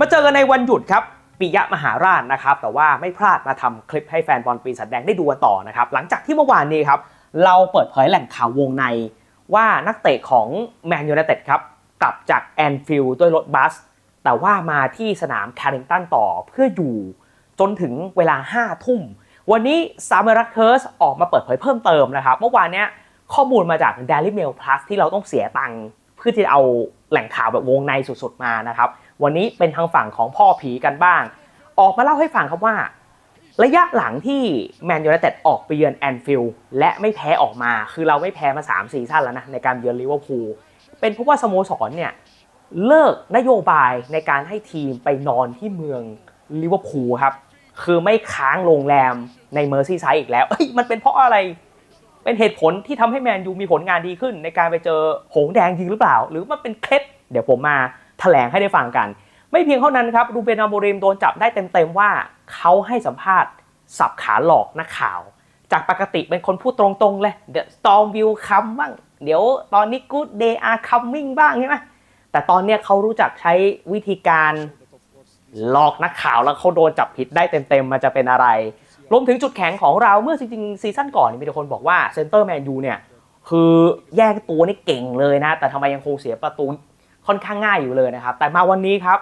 มาเจอกันในวันหยุดครับปิยะมหาราชนะครับ แต่ว่าไม่พลาดมาทำคลิปให้แฟนบอลปีศาจแดงได้ดูต่อนะครับ หลังจากที่เมื่อวานนี้ครับ เราเปิดเผยแหล่งข่าววงในว่านักเตะของแมนยูไนเต็ดครับ กลับจากแอนฟิลด์ด้วยรถบัส แต่ว่ามาที่สนามแคริงตันต่อเพื่ออยู่จนถึงเวลา 5 ทุ่ม วันนี้ซามรักเคิร์สออกมาเปิดเผยเพิ่มเติมนะครับ เมื่อวานเนี้ยข้อมูลมาจาก Daily Mail Plus ที่เราต้องเสียตังค์เพื่อที่จะเอา แหล่งข่าวแบบวงในสุดๆมานะครับ วันนี้เป็นทางฝั่งของพ่อผีกันบ้าง ออกมาเล่าให้ฟังครับว่า ระยะหลังที่แมนยูไนเต็ดออกไปเยือนแอนฟิลด์และไม่แพ้ออกมา คือเราไม่แพ้มา3ซีซั่นแล้วนะในการเยือนลิเวอร์พูลเป็นเพราะว่าสโมสรเนี่ยเลิกนโยบายในการให้ทีมไปนอนที่เมืองลิเวอร์พูลครับ คือไม่ค้างโรงแรมในเมอร์ซีไซด์อีกแล้วเอ้ยมันเป็นเพราะอะไร เป็นเหตุผลที่ทำให้แมนยูมีผลงานดีขึ้น ในการไปเจอหงแดงจริงหรือเปล่า หรือมันเป็นเคล็ดเดี๋ยวผมมาแถลงให้ได้ฟังกัน ไม่เพียงเท่านั้นครับรูเบนอาโมริมโดนจับได้เต็มๆว่าเขาให้สัมภาษณ์สับขาหลอกนักข่าว จากปกติเป็นคนพูดตรงๆเลย The storm will come บ้างเดี๋ยวตอนนี้ good day are coming บ้างใช่ไหมแต่ตอนเนี้ยเขารู้จักใช้วิธีการหลอกนักข่าวแล้วเขาโดนจับผิดได้เต็มๆมันจะเป็นอะไร รวมถึงจุดแข็งของเราเมื่อจริงๆซีซั่นก่อนมีแต่คนบอกว่าเซนเตอร์แมนยูเนี่ยคือแยกตัวนี่เก่งเลยนะ แต่ทำไมยังคงเสียประตูค่อนข้างง่ายอยู่เลยนะครับ แต่มาวันนี้ครับ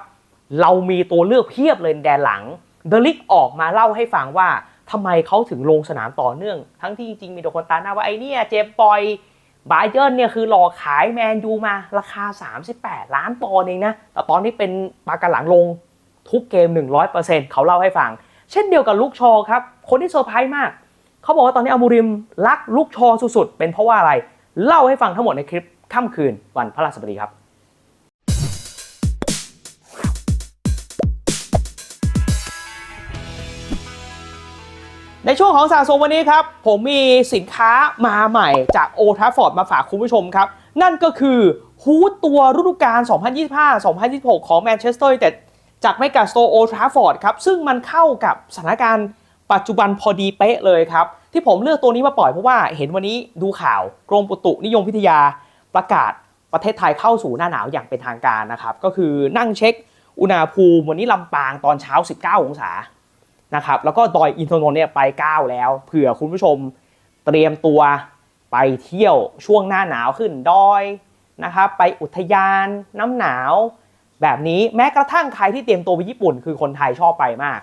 เรามีตัวเลือกเพียบเลยแดนหลัง เดลิกออกมาเล่าให้ฟังว่าทำไมเขาถึงลงสนามต่อเนื่อง ทั้งที่จริงๆมีแต่คนตาหน้าว่าไอ้เนี่ยเจมปอยบาเยิร์นเนี่ยคือหลอกขายแมนยูมาราคา 38 ล้านปอนด์เองนะ แต่ตอนนี้เป็นปากกันหลังลงทุกเกม 100%เขาเล่าให้ฟัง เช่นเดียวกับลูกชอครับ คนที่เซอร์ไพรส์มาก เขาบอกว่าตอนนี้อามูริมรักลูกชอสุดๆ เป็นเพราะว่าอะไร เล่าให้ฟังทั้งหมดในคลิปค่ำคืนวันพระราชบดีครับในช่วงของสะสมวันนี้ครับ ผมมีสินค้ามาใหม่จากโอท a ฟอร์ดมาฝากคุณผู้ชมครับ นั่นก็คือฮูดตัวฤดูกาล 2025-2026 ของแมนเชสเตอร์ยูไนเต็ดจากเมกาสโตโอท a ฟอร์ดครับ ซึ่งมันเข้ากับสถานการณ์ ปัจจุบันพอดีเป๊ะเลยครับ ที่ผมเลือกตัวนี้มาปล่อยเพราะว่าเห็นวันนี้ดูข่าวกรมอุตุนิยมวิทยาประกาศประเทศไทยเข้าสู่หน้าหนาวอย่างเป็นทางการนะครับก็คือนั่งเช็คอุณหภูมิวันนี้ลำปางตอนเช้า 19 องศานะครับแล้วก็ดอยอินทนนท์เนี่ยไป 9 แล้ว เผื่อคุณผู้ชมเตรียมตัวไปเที่ยวช่วงหน้าหนาวขึ้นดอยนะครับไปอุทยานน้ำหนาว แบบนี้แม้กระทั่งใครที่เตรียมตัวไปญี่ปุ่น คือคนไทยชอบไปมาก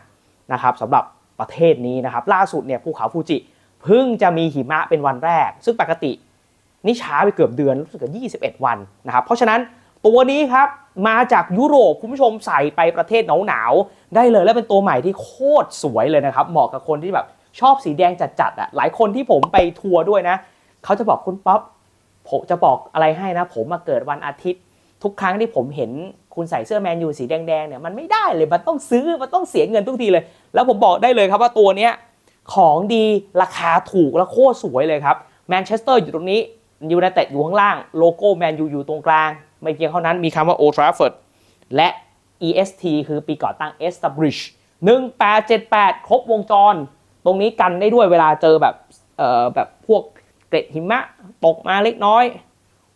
นะครับสำหรับ ประเทศนี้นะครับล่าสุดเนี่ยภูเขาฟูจิเพิ่งจะมีหิมะเป็นวันแรก ซึ่งปกตินี่ช้าไปเกือบเดือนรู้สึกว่า21 วันนะครับ เพราะฉะนั้นตัวนี้ครับมาจากยุโรปคุณผู้ชมใส่ไปประเทศหนาวๆได้เลยและเป็นตัวใหม่ที่โคตรสวยเลยนะครับ เหมาะกับคนที่แบบชอบสีแดงจัดๆอะหลายคนที่ผมไปทัวร์ด้วยนะเขาจะบอกคุณป๊อปผมจะบอกอะไรให้นะ ผมมาเกิดวันอาทิตย์ ทุกครั้งที่ผมเห็น คุณใส่เสื้อแมนยูสีแดงๆเนี่ยมันไม่ได้เลยมันต้องซื้อมันต้องเสียเงินทุกทีเลย แล้วผมบอกได้เลยครับว่าตัวเนี้ยของดีราคาถูกและโคตรสวยเลยครับแมนเชสเตอร์อยู่ตรงนี้ยูไนเต็ดอยู่ข้างล่างโลโก้แมนยูอยู่ตรงกลาง ไม่เพียงเท่านั้นมีคำว่า Old Trafford และ EST คือปีก่อตั้ง Establish 1878 ครบวงจร ตรงนี้กันได้ด้วยเวลาเจอแบบเอ่อแบบพวกเกล็ดหิมะตกมาเล็กน้อย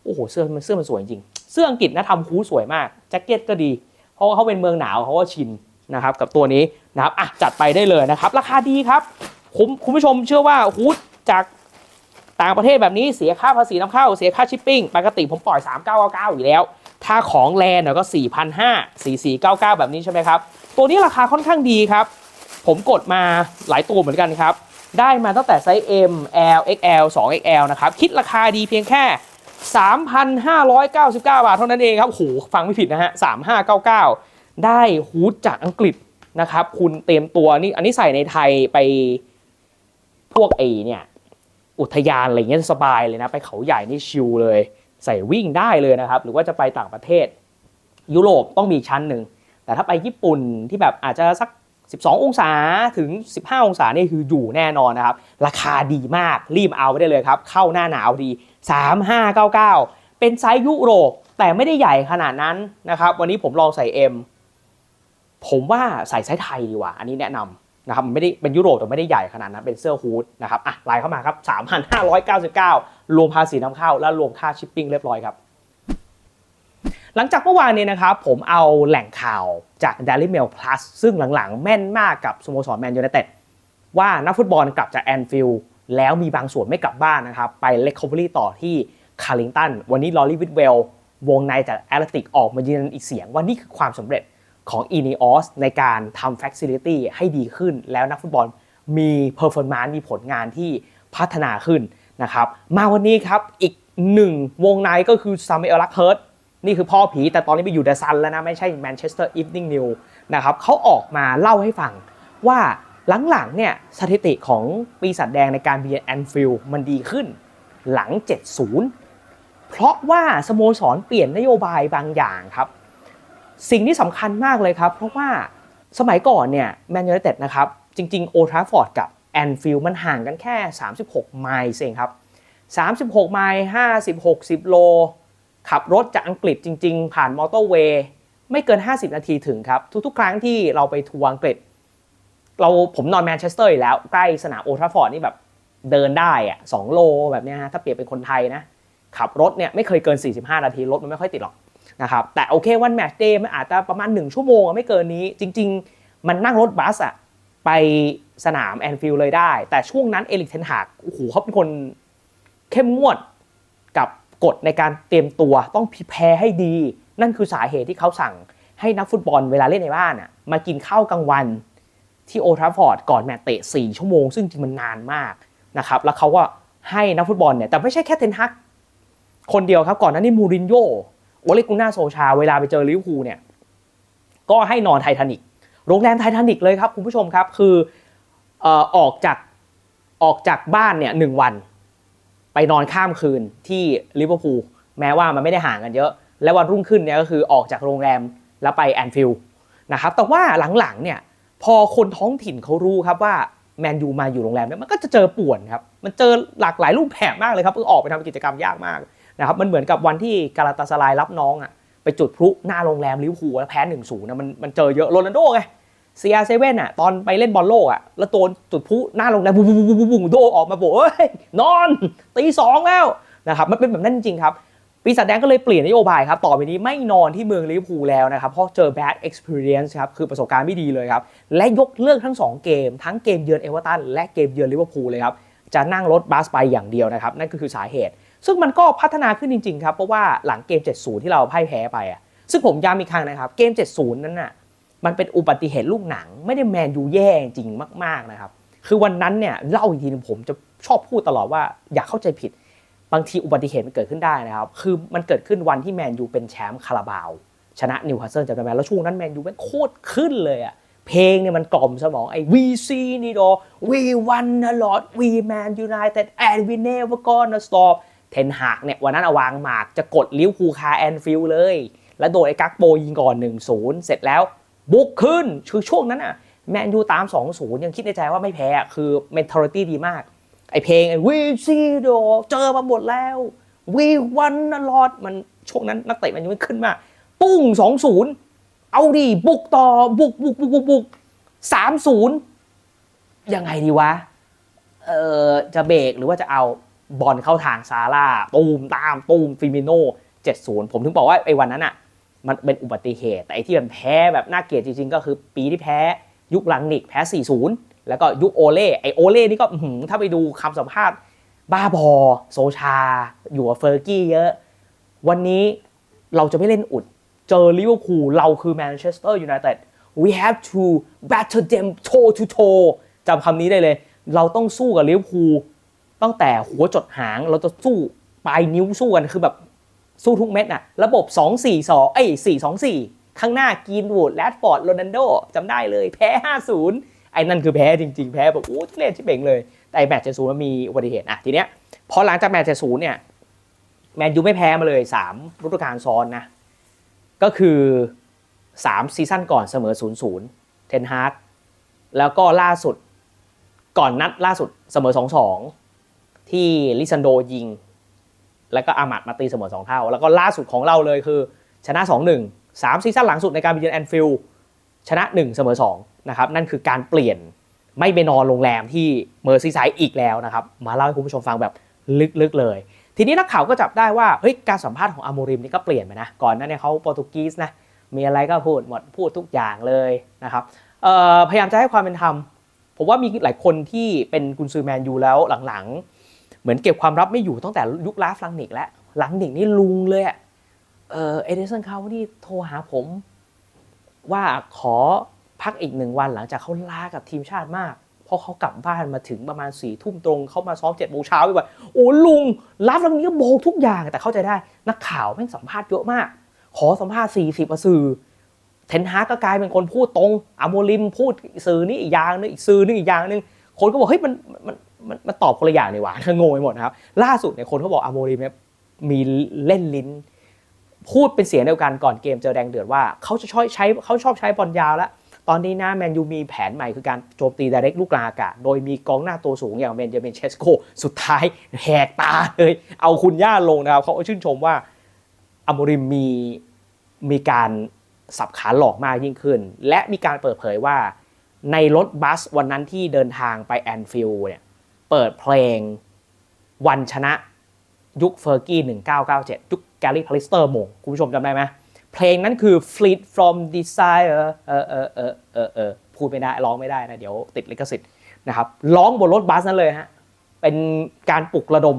โอ้โห เสื้อมันเสื้อมันสวยจริง เสื้ออังกฤษนะทำคูสวยมาก จ็คเก็ตก็ดี เพราะว่าเขาเป็นเมืองหนาวเขาก็ชินนะครับกับตัวนี้นะครับอะจัดไปได้เลยนะครับ ราคาดีครับคุณคุณผู้ชมเชื่อว่าฮูดจากต่างประเทศแบบนี้เสียค่าภาษีนำเข้าเสียค่าชิปปิ้งปกติผมปล่อย 3999 อยู่แล้ว ถ้าของแลนด์ก็ 4,500 4499 แบบนี้ใช่ไหมครับ ตัวนี้ราคาค่อนข้างดีครับ ผมกดมาหลายตัวเหมือนกันครับ ได้มาตั้งแต่ไซส์ M L XL 2XL นะครับ คิดราคาดีเพียงแค่ 3,599 บาทเท่านั้นเองครับโหฟังไม่ผิดนะฮะ 3599 ได้ฮูดจากอังกฤษนะครับ คุณเตรียมตัวนี่อันนี้ใส่ในไทยไปพวกไอเนี่ย อุทยานอะไรเงี้ยสบายเลยนะ ไปเขาใหญ่นี่ชิลเลย ใส่วิ่งได้เลยนะครับ หรือว่าจะไปต่างประเทศ ยุโรปต้องมีชั้นหนึ่ง แต่ถ้าไปญี่ปุ่นที่แบบอาจจะสัก 12 องศาถึง 15 องศานี่คืออยู่แน่นอนนะครับ ราคาดีมากรีบเอาไปได้เลยครับ เข้าหน้าหนาวดี 3599 เป็นไซส์ยุโรปแต่ไม่ได้ใหญ่ขนาดนั้นนะครับ วันนี้ผมลองใส่ M ผมว่าใส่ไซส์ไทยดีกว่า อันนี้แนะนำนะครับไม่ได้เป็นยุโรปแต่ไม่ได้ใหญ่ขนาดนั้นเป็นเสื้อฮูดนะครับอะไลน์เข้ามาครับ 3,599 รวมภาษีนำเข้า และรวมค่าชิปปิ้งเรียบร้อยครับ หลังจากเมื่อวานนี้นะครับผมเอาแหล่งข่าวจาก Daily Mail Plus ซึ่งหลังๆ แม่นมากกับสโมสรแมนยูไนเต็ดว่านักฟุตบอลกลับจากแอนฟิลด์ แล้วมีบางส่วนไม่กลับบ้านนะครับ ไปเลคคอ v เ r y ต่อที่คาร์ลิงตัน วันนี้ลอรีวิดเวลวงในจากแอตเลติกออกมายืนยันอีกเสียงว่านี่คือความสำเร็จของ e n e o s ในการทำ Facility ให้ดีขึ้น แล้วนักฟุตบอลมี Performance มีผลงานที่พัฒนาขึ้นนะครับมาวันนี้ครับอีกหนึ่งวงในก็คือซามูเอลลักเฮิร์ตนี่คือพ่อผีแต่ตอนนี้ไปอยู่เดซันแล้วนะ ไม่ใช่แมนเชสเตอร์อีฟนิ่งนิวนะครับเขาออกมาเล่าให้ฟังว่า หลังๆเนี่ยสถิติของปีศาจแดงในการเบียนแอนฟิลมันดีขึ้น หลัง 70 เพราะว่าสโมสรเปลี่ยนนโยบายบางอย่างครับ สิ่งที่สำคัญมากเลยครับ เพราะว่าสมัยก่อนเนี่ยแมนยูไนเต็ดนะครับ จริง ๆ โอทราฟอร์ดกับแอนฟิลมันห่างกันแค่ 36 ไมล์เองครับ 36 ไมล์50 60 โล ขับรถจากอังกฤษจริง ๆ ผ่านมอเตอร์เวย์ไม่เกิน 50 นาทีถึงครับ ทุกๆ ครั้งที่เราไปทัวร์อังกฤษ เราผมนอนแมนเชสเตอร์อยู่แล้วใกล้สนามโอทราฟอร์ดนี่แบบเดินได้อะ2โลแบบเนี้ยฮะถ้าเปรียบเป็นคนไทยนะ ขับรถเนี่ยไม่เคยเกิน 45 นาที รถมันไม่ค่อยติดหรอกนะครับแต่โอเควันแมตช์เดย์มันอาจจะประมาณ 1 ชั่วโมงอะไม่เกินนี้ จริง ๆ มันนั่งรถบัสอะไปสนามแอนฟิลด์เลยได้ แต่ช่วงนั้นเอลิกเทนหากโอ้โหเขาเป็นคนเข้มงวดกับกฎในการเตรียมตัวต้องพิแพรให้ดี นั่นคือสาเหตุที่เขาสั่งให้นักฟุตบอลเวลาเล่นในบ้านอะมากินข้าวกลางวัน ที่โอทราฟอร์ดก่อนแมตช์เตะ 4 ชั่วโมง ซึ่งจริงมันนานมากนะครับแล้วเขาก็ให้นักฟุตบอลเนี่ยแต่ไม่ใช่แค่เทนฮักคนเดียวครับก่อนหน้านี้มูรินโญ่โอเลกุน่าโซชา เวลาไปเจอลิเวอร์พูลเนี่ยก็ให้นอนไททานิกโรงแรมไททานิกเลยครับคุณผู้ชมครับคือออกจากออกจากบ้านเนี่ยหนึ่งวัน ไปนอนข้ามคืนที่ลิเวอร์พูลแม้ว่ามันไม่ได้ห่างกันเยอะ และวันรุ่งขึ้นเนี่ยก็คือออกจากโรงแรมแล้วไปแอนฟิลด์นะครับแต่ว่าหลังๆเนี่ย พอคนท้องถิ่นเขารู้ครับว่าแมนยูมาอยู่โรงแรมเนี่ยมันก็จะเจอป่วนครับ มันเจอหลากหลายรูปแบบมากเลยครับเพิ่งออกไปทำกิจกรรมยากมากนะครับมันเหมือนกับวันที่กาลาตาสลายรับน้องอะไปจุดพลุหน้าโรงแรมลิเวอร์พูลแล้วแพ้หนึ่งศูนย์นะมันมันเจอเยอะโรนัลโดไงเซีอาเซเว่นอะตอนไปเล่นบอลโลกอะแล้วโดนจุดพลุหน้าโรงแรมบุบบุบบุบบุบโดออกมาบอกเอ้ยนอนตีสองแล้วนะครับมันเป็นแบบนั้นจริงครับ ปีศาจแดงก็เลยเปลี่ยนนโยบายครับ ต่อไปนี้ไม่นอนที่เมืองลิเวอร์พูลแล้วนะครับ เพราะเจอ bad experience ครับ คือประสบการณ์ไม่ดีเลยครับ และยกเลิกทั้ง 2 เกม ทั้งเกมเยือนเอเวอร์ตันและเกมเยือนลิเวอร์พูลเลยครับ จะนั่งรถบัสไปอย่างเดียวนะครับ นั่นก็คือสาเหตุ ซึ่งมันก็พัฒนาขึ้นจริงๆครับ เพราะว่าหลังเกม 70 ที่เราพ่ายแพ้ไปอะ ซึ่งผมย้ำอีกครั้งนะครับ เกม 70 นั้นน่ะ มันเป็นอุบัติเหตุลูกหนัง ไม่ได้แมนยูแย่จริงมากๆนะครับ คือวันนั้นเนี่ยเล่าอีกทีนึงผมจะชอบพูดตลอดว่าอย่าเข้าใจผิด บางทีอุบัติเหตุมันเกิดขึ้นได้นะครับ คือมันเกิดขึ้นวันที่แมนยูเป็นแชมป์คาราบาว ชนะนิวคาสเซิลจำได้ไหมแล้วช่วงนั้นแมนยูแม่งโคตรขึ้นเลยอะเพลงเนี่ยมันกล่อมสมองไอ้ we see นี่ดอ we won a lot we man united and we never gonna stop เทนหากเนี่ยวันนั้นเอาวางหมากจะกดลิวคูคาแอนฟิลเลย แล้วโดนไอ้กักโปยิงก่อน 1-0 เสร็จแล้ว บุกขึ้นคือช่วงนั้นอะแมนยูตาม 2-0 ยังคิดในใจว่าไม่แพ้คือ mentality ดีมาก ไอเพลงไอ we see the เจอมาหมดแล้ว we won a lot มันช่วงนั้นนักเตะมันยังไม่ขึ้นมากปุ้ง2-0เอาดิบุกต่อบุกบุกบุกบุกบุก3-0ยังไงดีวะ เออจะเบรกหรือว่าจะเอาบอลเข้าทางซาร่าตูมตามตูมฟิมิโน่70ผมถึงบอกว่าไอ้วันนั้นอะมันเป็นอุบัติเหตุ แต่ไอ้ที่มันแพ้แบบน่าเกลียดจริงๆ ก็คือปีที่แพ้ยุคหลังนิกแพ้ 4-0 แล้วก็ยุคโอเล่ไอโอเล่นี่ก็หืถ้าไปดูคำสัมภาษณ์บ้าบอ โซชา อยู่กับเฟอร์กี้เยอะ วันนี้เราจะไม่เล่นอุด เจอลิเวอร์พูลเราคือแมนเชสเตอร์ยูไนเต็ด we have to battle them toe to toe จำคำนี้ได้เลย เราต้องสู้กับลิเวอร์พูลตั้งแต่หัวจดหางเราจะสู้ปลายนิ้วสู้กันคือแบบสู้ทุกเม็ดน่ะ ระบบ 2 4 2เอ้ย4 2 4 ข้างหน้ากีนวูดแรดฟอร์ดโรนันโดจำได้เลย แพ้ 5-0 ไอ้นั่นคือแพ้จริง ๆ แพ้แบบโอ้ทุเล่นชิบเป่งเลย แต่ไอ้แมตช์เจศูนย์มันมีอุบัติเหตุอะทีเนี้ยพอหลังจากแมตช์เจศูนย์เนี่ยแมนยูไม่แพ้มาเลย3ฤดูกาลซ้อนนะก็คือ3ซีซั่นก่อนเสมอ0-0เทนฮาร์กแล้วก็ล่าสุดก่อนนัดล่าสุดเสมอ2-2ที่ลิซันโดยิง แล้วก็อามัดมาตีเสมอ2เท่า แล้วก็ล่าสุดของเราเลยคือชนะ2-1 3ซีซั่นหลังสุดในการไปเยือนแอนฟิลด์ ชนะ 1 เสมอ2นะครับนั่นคือการเปลี่ยนไม่ไปนอนโรงแรมที่เมอร์ซีไซด์อีกแล้วนะครับ มาเล่าให้คุณผู้ชมฟังแบบลึกๆเลย ทีนี้นักข่าวก็จับได้ว่าเฮ้ยการสัมภาษณ์ของอาโมริมนี่ก็เปลี่ยนไปนะก่อนหนั้นเนี่ยเขาโปรตุเกสนะมีอะไรก็พูดหมดพูดทุกอย่างเลยนะครับพยายามจะให้ความเป็นธรรมผมว่ามีหลายคนที่เป็นกุนซือแมนยูแล้วหลังๆ เหมือนเก็บความลับไม่อยู่ตั้งแต่ยุคลาฟลังนิกแล้วหลังนิกนี่ลุงเลยเออเอเดสันคาวนี่โทรหาผม ว่าขอพักอีกหนึ่งวันหลังจากเขาลากับทีมชาติมากเพราะเขากลับบ้านมาถึงประมาณสี่ทุ่มตรงเขามาซ้อมเจ็ดโมงเช้าไปว่าโอ้ลุงรับแล้วนี้ก็โบกทุกอย่างแต่เข้าใจได้ นักข่าวแม่งสัมภาษณ์เยอะมาก ขอสัมภาษณ์สี่สิบสื่อ เทนฮากก็กลายเป็นคนพูดตรงอาโมลิมพูดสื่อนี่อีกอย่างนึงอีกสื่อนึงอีกอย่างนึงคนก็บอกเฮ้ยมันมันมันมันตอบคนละอย่างนี่หว่างงไปหมดนะครับ ล่าสุดเนี่ยคนเขาบอกอาโมลิมเนี่ยมีเล่นลิ้น พูดเป็นเสียงเดียวกันก่อนเกมเจอแดงเดือดว่าเขาจะชอบใช้เขาชอบใช้บอลยาวแล้ว ตอนนี้นะแมนยูมีแผนใหม่คือการโจมตีดเรกลูกกลางอากาศ โดยมีกองหน้าตัวสูงอย่างเบนจามินเชสโกสุดท้ายแหกตาเลย เอาคุณย่าลงนะครับเขาชื่นชมว่าอโมริมมีมีการสับขาหลอกมากยิ่งขึ้น และมีการเปิดเผยว่าในรถบัสวันนั้นที่เดินทางไปแอนฟิลด์เนี่ยเปิดเพลงวันชนะ ยุคเฟอร์กี้ 1997 ยุคแกลลี่พาริสเตอร์มงคุณผู้ชมจำได้ไหมเพลงนั้นคือ Fleet from Desire เออเออเออเออเออพูดไม่ได้ ร้องไม่ได้นะ เดี๋ยวติดลิขสิทธิ์นะครับร้องบนรถบัสนั้นเลยฮะ เป็นการปลุกระดม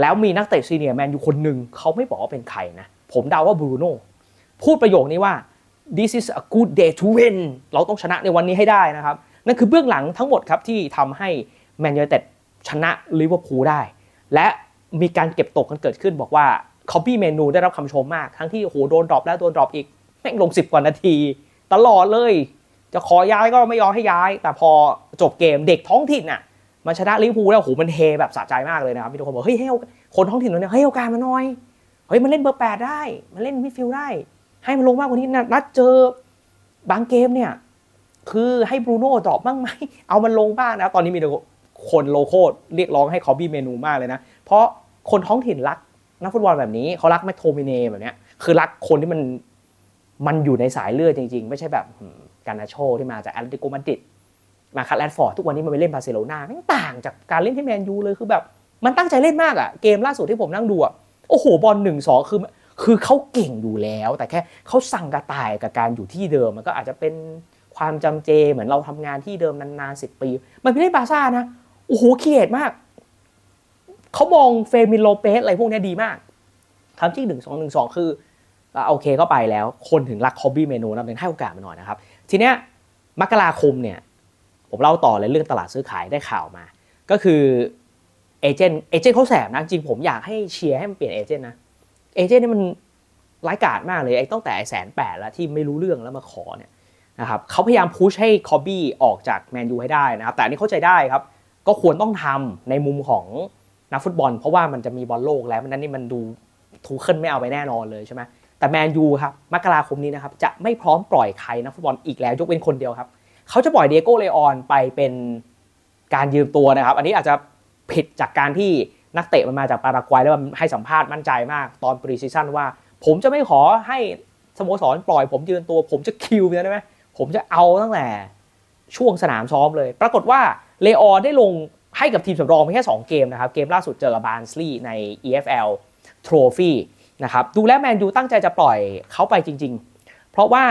แล้วมีนักเตะซีเนียร์แมนอยู่คนหนึ่งเขาไม่บอกว่าเป็นใครนะ ผมเดาว่าบรูโน่พูดประโยคนี้ว่า this is a good day to win เราต้องชนะในวันนี้ให้ได้นะครับ นั่นคือเบื้องหลังทั้งหมดครับที่ทำให้แมนยูไนเต็ดชนะลิเวอร์พูลได้ และ มีการเก็บตกกันเกิดขึ้นบอกว่าคอ p ปี้เมนูได้รับคำชมมาก ทั้งที่โหโดนดรอปแล้วโดนดรอปอีกแม่งลง 10 กว่านาที ตลอดเลย จะขอย้ายก็ไม่ยอมให้ย้าย แต่พอจบเกมเด็กท้องถิ่นน่ะมันชนะลิเวอร์พูลแล้วโหมันเฮแบบสะใจมากเลยนะครับมีทุกคนบอกเฮ้ยให้โอกคนท้องถิ่นเราเนี่ยให้ยโอกาสมันหน่อยเฮ้ยมันเล่นเบอร์แปดได้มันเล่นมิดฟิลด์ได้ ให้มันลงมากกว่านี้นะนัดเจอบางเกมเนี่ยคือให้บรูโน่ดรอปบ้างไหมเอามันลงบ้างนะตอนนี้มีคนโลโก้เรียกร้องให้คอบี้เมนูมากเลยนะ เพราะคนท้องถิ่นรักนักฟุตบอลแบบนี้เขารักแมคโทมิเน่แบบเนี้ยคือรักคนที่มันมันอยู่ในสายเลือดจริง ๆ ไม่ใช่แบบการนาโชที่มาจากแอตเลติโกมาดริดมาคัดแรดฟอร์ดทุกวันนี้มันไปเล่นบาร์เซโลนาแม่งต่างจากการเล่นที่แมนยูเลยคือแบบ มันตั้งใจเล่นมากอะเกมล่าสุดที่ผมนั่งดูอะโอ้โหบอลหนึ่งสองคือคือเขาเก่งอยู่แล้ว แต่แค่เขาสั่งกระต่ายกับการอยู่ที่เดิมมันก็อาจจะเป็นความจำเจเหมือนเราทำงานที่เดิมนานๆสิบปี มันไม่ได้บาซ่านะโอ้โหเขียดมาก เขามองเฟมินโลเปสอะไรพวกนี้ดีมากทำที่หนึ่งสองหนึ่งสองคือโอเคก็ไปแล้ว คนถึงรักคอบบี้เมนูนะเป็นให้โอกาสมาหน่อยนะครับ ทีเนี้ยมกราคมเนี่ยผมเล่าต่อเลยเรื่องตลาดซื้อขายได้ข่าวมา ก็คือเอเจนต์เอเจนต์เขาแสบนะ จริงผมอยากให้เชียร์ให้มันเปลี่ยนเอเจนต์นะเอเจนต์นี่มันร้ายกาจมากเลยไอ้ตั้งแต่แสนแปดแล้วที่ไม่รู้เรื่องแล้วมาขอเนี่ยนะครับเขาพยายามพุชให้คอบบี้ออกจากแมนยูให้ได้นะครับ แต่อันนี้เข้าใจได้ครับ ก็ควรต้องทำในมุมของ นักฟุตบอล เพราะว่ามันจะมีบอลโลกแล้วนั้นนี่มันดูทูเคิลไม่เอาไปแน่นอนเลยใช่ไหมแต่แมนยูครับมกราคมนี้นะครับจะไม่พร้อมปล่อยใครนักฟุตบอลอีกแล้วยกเว้นคนเดียวครับเขาจะปล่อยเดียโก้เลออนไปเป็นการยืมตัวนะครับ อันนี้อาจจะผิดจากการที่นักเตะมันมาจากปารากวัยแล้วมันให้สัมภาษณ์มั่นใจมาก ตอนปรีซีซั่นว่า ผมจะไม่ขอให้สโมสรปล่อย ผมยืนตัว ผมจะคิวเนี่ยได้ไหมผมจะเอาตั้งแต่ช่วงสนามซ้อมเลย ปรากฏว่าเลออนได้ลง ให้กับทีมสำรองเพียงแค่ 2 เกมนะครับ เกมล่าสุดเจอกับบาร์นสลีย์ใน EFL Trophy นะครับดูแลวแมนยูตั้งใจจะปล่อยเขาไปจริง ๆ เพราะว่า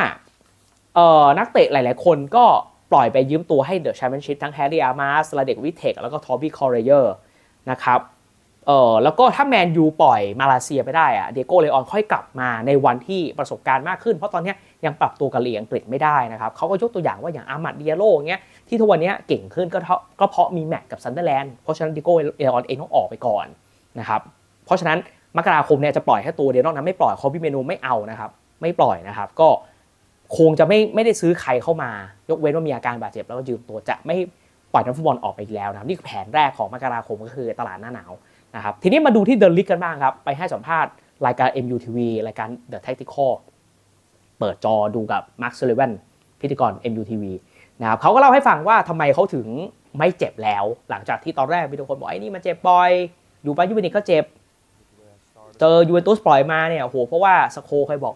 นักเตะหลาย ๆ คนก็ปล่อยไปยืมตัวให้เดอะแชมเปี้ยนชิพทั้งแฮร์รี่อาร์มาสลาเดกวิเทคแล้วก็ทอบี้คอร์เรเยอร์นะครับ เออแล้วก็ถ้าแมนยูปล่อยมาเลเซียไปได้อะเดโก้เลออนค่อยกลับมาในวันที่ประสบการณ์มากขึ้น เพราะตอนนี้ยังปรับตัวกับลีกอังกฤษไม่ได้นะครับเขาก็ยกตัวอย่างว่าอย่างอามัดเดียโลเงี้ยที่ทุกวันนี้เก่งขึ้นก็เพราะก็เพราะมีแมตช์กับซันเดอร์แลนด์เพราะฉะนั้นเดโก้เลออนเองต้องออกไปก่อนนะครับเพราะฉะนั้นมกราคมเนี่ยจะปล่อยแค่ตัวเดียวนอกนั้นไม่ปล่อยคอบี้เมนูไม่เอานะครับไม่ปล่อยนะครับก็คงจะไม่ไม่ได้ซื้อใครเข้ามา ยกเว้นว่ามีอาการบาดเจ็บแล้วก็ยืมตัวจะไม่ปล่อยนักฟุตบอลออกไปอีกแล้วนะครับนี่คือแผนแรกของมกราคมก็คือตลาดหน้าหนาว นะครับทีนี้มาดูที่เด e l ลิกกันบ้างครับ ไปให้สัมภาษณ์รายการ MUTV รายการ The Tactical เปิดจอดูกับมาร์คซ u ลเวนพิธีกร MUTV นะครับเขาก็เล่าให้ฟังว่าทำไมเขาถึงไม่เจ็บแล้ว หลังจากที่ตอนแรกมีทุกคนบอกไอ้นี่มันเจ็บบ่อย อยู่ไปยูเวนตุสก็เจ็บ เจอยูเวนตุสปล่อยมาเนี่ยโหเพราะว่าสโคเคยบอก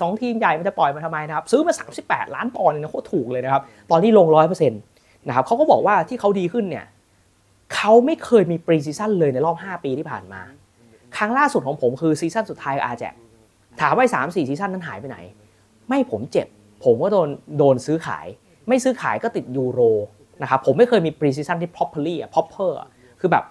สองทีมใหญ่มันจะปล่อยมาทำไมนะครับซื้อมา 38 ล้านปอนด์เลยนะโคตรถูกเลยนะครับตอนที่ลง100%นะครับเขาก็บอกว่าที่เขาดีขึ้นเนี่ย เขาไม่เคยมีปรีซีซั่นเลยในรอบ 5 ปีที่ผ่านมา ครั้งล่าสุดของผมคือซีซั่นสุดท้ายอาแจกถามว่าสามสี่ซีซั่นนั้นหายไปไหน ไม่ผมเจ็บ ผมก็โดนโดนซื้อขาย ไม่ซื้อขายก็ติดยูโรนะครับผมไม่เคยมี pre season ที่ properly อะ proper อะคือแบบ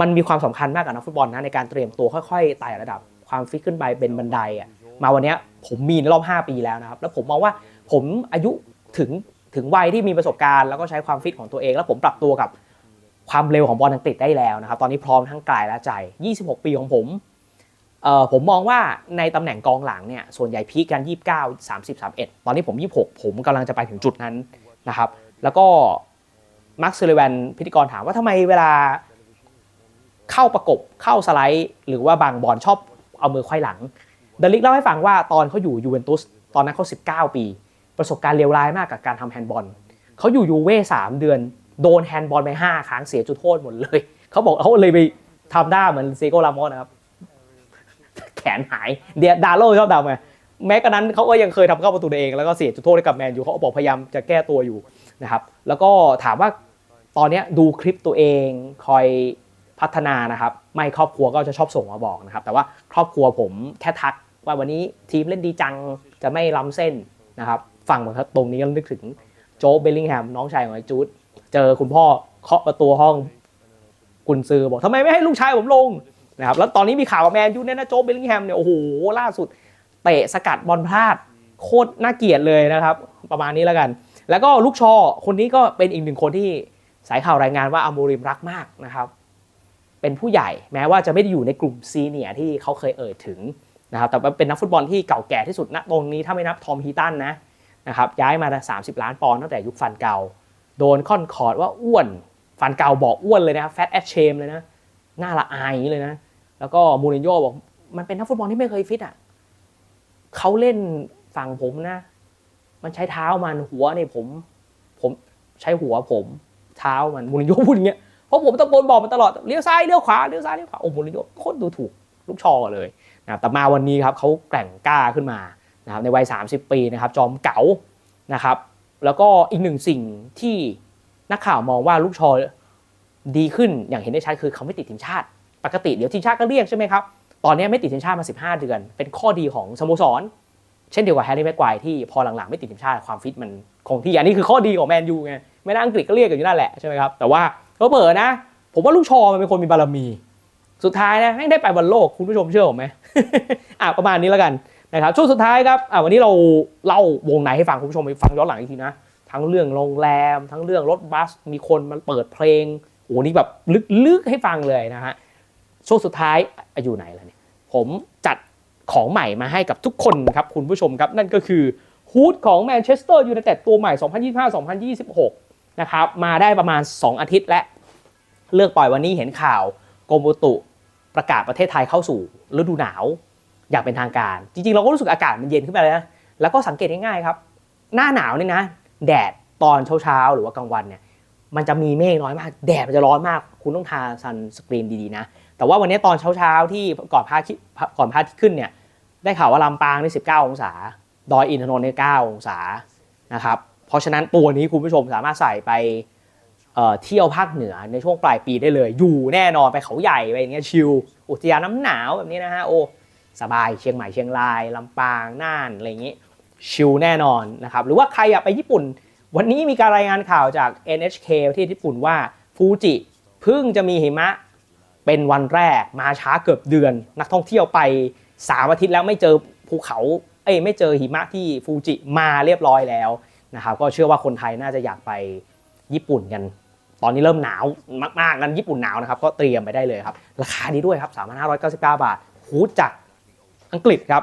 มันมีความสำคัญมากกับนักฟุตบอลนะในการเตรียมตัวค่อยๆไต่ระดับความฟิตขึ้นไปเป็นบันไดอะมาวันเนี้ยผมมีในรอบ 5 ปีแล้วนะครับ แล้วผมมองว่าผมอายุถึงถึงวัยที่มีประสบการณ์ แล้วก็ใช้ความฟิตของตัวเอง แล้วผมปรับตัวกับ ความเร็วของบอลอังกฤษได้แล้วนะครับ ตอนนี้พร้อมทั้งกายและใจ 26 ปีของผมเอ่อผมมองว่าในตำแหน่งกองหลังเนี่ยส่วนใหญ่พีกัน 29 30 31 ตอนนี้ผม 26 ผมกำลังจะไปถึงจุดนั้นนะครับ แล้วก็มาร์คเซเลแวนพิธีกรถามว่าทำไมเวลาเข้าประกบเข้าสไลด์ หรือว่าบางบอลชอบเอามือไขว้หลัง เดลิกเล่าให้ฟังว่าตอนเขาอยู่ยูเวนตุสตอนนั้นเขา19 ปี ประสบการณ์เลวร้ายมากกับการทำแฮนด์บอลเขาอยู่ยูเว่สามเดือน โดนแฮนด์บอลไป5ครั้งเสียจุดโทษหมดเลย เขาบอกเขาเลยไปทำได้าเหมือนเซโกลามอสนะครับ แขนหายเดียดาโลชอบดำไงแม้กระนั้นเขาก็ยังเคยทำเข้าประตูเอง แล้วก็เสียจุดโทษให้กับแมนอยู่เขาบอกพยายามจะแก้ตัวอยู่นะครับ แล้วก็ถามว่าตอนนี้ดูคลิปตัวเองคอยพัฒนานะครับ ไม่ครอบครัวก็จะชอบส่งมาบอกนะครับ แต่ว่าครอบครัวผมแค่ทักว่าวันนี้ทีมเล่นดีจังจะไม่ล้ำเส้นนะครับฟังเหมือนตรงนี้ก็นึกถึงโจ๊กเบลลิงแฮมน้องชายของไอจูด เจอคุณพ่อเคาะประตูห้องกุนซือบอกทำไมไม่ให้ลูกชายผมลงนะครับแล้วตอนนี้มีข่าวกับแมนยูเนี่ยนะโจ๊กเบลลิงแฮมเนี่ยโอ้โหล่าสุดเตะสกัดบอลพลาดโคตรน่าเกลียดเลยนะครับ ประมาณนี้แล้วกัน แล้วก็ลูกชอคนนี้ก็เป็นอีกหนึ่งคนที่สายข่าวรายงานว่าอามูริมรักมากนะครับ เป็นผู้ใหญ่แม้ว่าจะไม่ได้อยู่ในกลุ่มซีเนียที่เขาเคยเอ่ยถึงนะครับแต่ว่าเป็นนักฟุตบอลที่เก่าแก่ที่สุดณตรงนี้ถ้าไม่นับทอมฮีตันนะนะครับย้ายมา 30 ล้านปอนด์ตั้งแต่ยุคฟันเก่า โดนค่อนคอร์ดว่าอ้วน ฟันเก่าบอกอ้วนเลยนะแฟตแอชเชมเลยนะหน้าละอายอย่างนี้เลยนะ แล้วก็มูรินโญ่บอก มันเป็นนักฟุตบอลที่ไม่เคยฟิตอะเขาเล่นฝั่งผมนะ มันใช้เท้ามันหัวเนี่ยผม ผมใช้หัวผม เท้ามันมูรินโญ่พูดอย่างเงี้ยเพราะผมตะโกนบอกมันตลอดเลี้ยวซ้ายเลี้ยวขวาเลี้ยวซ้ายเลี้ยวขวาโอ้มูรินโญ่โคตรดูถูกลูกชอเลยนะแต่มาวันนี้ครับเขาแกร่งกล้าขึ้นมานะครับในวัย 30 ปีนะครับ จอมเก๋านะครับ แล้วก็อีกหนึ่งสิ่งที่นักข่าวมองว่าลูกชอดีขึ้นอย่างเห็นได้ชัดคือเขาไม่ติดทีมชาติ ปกติเดี๋ยวทีมชาติก็เรียกใช่ไหมครับ ตอนนี้ไม่ติดทีมชาติมา 15 เดือน เป็นข้อดีของสโมสร เช่นเดียวกับแฮร์รี่แม็กควายที่พอหลังๆไม่ติดทีมชาติความฟิตมันคงที่อันนี้คือข้อดีของแมนยูไงไม่น่าอังกฤษก็เรียกกันอยู่นั่นแหละใช่ไหมครับแต่ว่าเผลอนะ ผมว่าลูกชอมันเป็นคนมีบารมี สุดท้ายนะแม่งได้ไปบอลโลกคุณผู้ชมเชื่อผมไหมอะประมาณนี้แล้วกัน นะครับช่วงสุดท้ายครับวันนี้เราเล่าวงในให้ฟังคุณผู้ชมไปฟังย้อนหลังอีกทีนะทั้งเรื่องโรงแรม ทั้งเรื่องรถบัสมีคนมาเปิดเพลงโอ้โหนี่แบบลึกๆให้ฟังเลยนะฮะช่วงสุดท้ายอะอยู่ไหนล่ะเนี่ยผมจัดของใหม่มาให้กับทุกคนครับคุณผู้ชมครับนั่นก็คือฮูดของแมนเชสเตอร์ยูไนเต็ดตัวใหม่ 2025-2026 นะครับมาได้ประมาณ 2 อาทิตย์และ เลือกปล่อยวันนี้เห็นข่าวกรมอุตุประกาศประเทศไทยเข้าสู่ฤดูหนาว อย่างเป็นทางการ จริงๆ เราก็รู้สึกอากาศมันเย็นขึ้นไปเลยนะแล้วก็สังเกตง่ายๆครับ หน้าหนาวนี่นะ แดดตอนเช้าๆหรือว่ากลางวันเนี่ยมันจะมีเมฆน้อยมาก แดดมันจะร้อนมาก คุณต้องทาซันสกรีนดีๆนะ แต่ว่าวันนี้ตอนเช้าๆที่ก่อนพระอาทิตย์ก่อนพระอาทิตย์ขึ้นเนี่ยได้ข่าวว่าลำปางนี่19 องศา ดอยอินทนนท์นี่9องศานะครับเพราะฉะนั้นตัวนี้คุณผู้ชมสามารถใส่ไปเอ่อเที่ยวภาคเหนือในช่วงปลายปีได้เลย อยู่แน่นอนไปเขาใหญ่ไปอย่างเงี้ยชิลอุทยานน้ำหนาวแบบนี้นะฮะโอ้ สบายเชียงใหม่เชียงรายลำปางน่านอะไรอย่างงี้ชิลแน่นอนนะครับหรือว่าใครอยากไปญี่ปุ่น วันนี้มีการรายงานข่าวจาก NHK ที่ญี่ปุ่นว่าฟูจิเพิ่งจะมีหิมะเป็นวันแรกมาช้าเกือบเดือน นักท่องเที่ยวไป3อาทิตย์แล้วไม่เจอภูเขาเอ้ยไม่เจอหิมะที่ฟูจิมาเรียบร้อยแล้วนะครับก็เชื่อว่าคนไทยน่าจะอยากไปญี่ปุ่นกัน ตอนนี้เริ่มหนาวมากๆนั้นญี่ปุ่นหนาวนะครับก็เตรียมไปได้เลยครับราคาดีด้วยครับ3,599 บาทฮูจาก อังกฤษครับ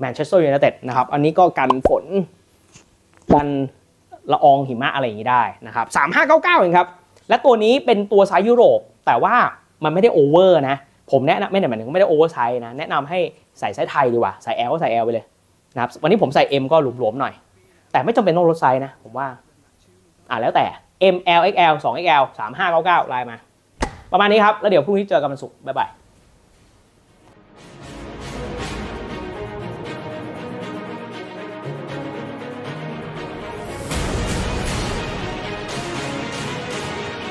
แมนเชสเตอร์ยูไนเต็ดนะครับอันนี้ก็กันฝนกันละอองหิมะอะไรอย่างนี้ได้นะครับ3599เองครับ และตัวนี้เป็นตัวไซส์ยุโรป แต่ว่ามันไม่ได้โอเวอร์นะ ผมแนะนำไม่ได้หมายถึงไม่ได้โอเวอร์ไซส์นะ แนะนำให้ใส่ไซส์ไทยดีกว่าใส่ L ก็ใส่ L ไปเลยนะครับวันนี้ผมใส่ M ก็หลวมๆหน่อย แต่ไม่จำเป็นต้องลดไซส์นะ ผมว่า อ่าแล้วแต่ M L XL 2 XL 3599ไลน์มา ประมาณนี้ครับ แล้วเดี๋ยวพรุ่งนี้เจอกันวันศุกร์บ๊ายบาย